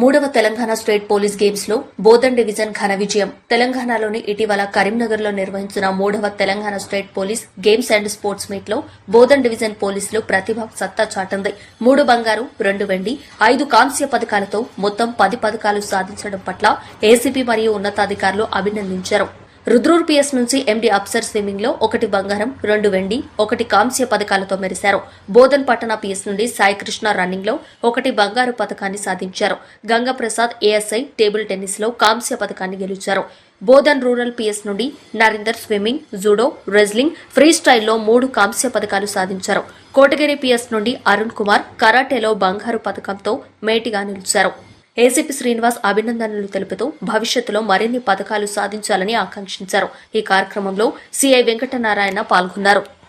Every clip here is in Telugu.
మూడవ తెలంగాణ స్టేట్ పోలీస్ గేమ్స్లో బోధన్ డివిజన్ ఘన విజయం. తెలంగాణలోని ఇటీవల కరీంనగర్లో నిర్వహించిన మూడవ Telangana state police games and sports మీట్లో బోధన్ డివిజన్ పోలీసులు ప్రతిభ సత్తా చాటింది. మూడు బంగారు రెండు వెండి ఐదు కాంస్య పథకాలతో మొత్తం పది పథకాలు సాధించడం పట్ల ఏసీపీ మరియు ఉన్నతాధికారులు అభినందించారు. రుద్రూర్ పిఎస్ నుంచి ఎండి అప్సర్ స్విమ్మింగ్లో ఒకటి బంగారం రెండు వెండి ఒకటి కాంస్య పథకాలతో మెరిశారు. బోధన్ పట్టణ పిఎస్ నుండి సాయి కృష్ణ రన్నింగ్లో ఒకటి బంగారు పథకాన్ని సాధించారు. గంగాప్రసాద్ ఏఎస్ఐ టేబుల్ టెన్నిస్లో కాంస్య పథకాన్ని గెలిచారు. బోధన్ రూరల్ పిఎస్ నుండి Narender swimming judo wrestling free స్టైల్లో మూడు కాంస్య పథకాలు సాధించారు. కోటగిరి పిఎస్ నుండి అరుణ్ కుమార్ కరాటేలో బంగారు పథకంతో మేటిగా నిలిచారు. ఏసీపీ శ్రీనివాస్ అభినందనలు తెలుపుతూ భవిష్యత్తులో మరిన్ని పథకాలు సాధించాలని ఆకాంక్షించారు. ఈ కార్యక్రమంలో సీఐ వెంకటనారాయణ పాల్గొన్నారు.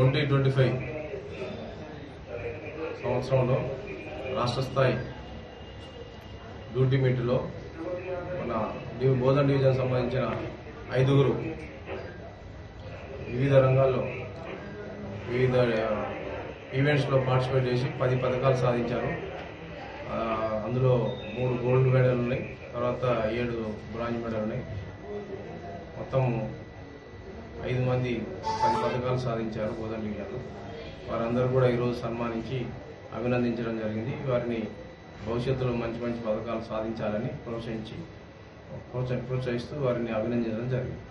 ట్వంటీ ట్వంటీ ఫైవ్ సంవత్సరంలో రాష్ట్ర స్థాయి డ్యూటీ మీట్లో మన డివి బోధన్ డివిజన్ సంబంధించిన ఐదుగురు వివిధ రంగాల్లో వివిధ ఈవెంట్స్లో పార్టిసిపేట్ చేసి పది పథకాలు సాధించారు. అందులో మూడు గోల్డ్ మెడల్ ఉన్నాయి తర్వాత ఏడు బ్రాంజ్ మెడల్ ఉన్నాయి. మొత్తం ఐదు మంది పది పథకాలు సాధించారు బోధన్ డివిజన్లో వారందరూ కూడా ఈరోజు సన్మానించి అభినందించడం జరిగింది. వారిని భవిష్యత్తులో మంచి మంచి పథకాలు సాధించాలని ప్రోత్సహించి ప్రోత్సహిస్తూ వారిని అభినందించడం జరిగింది.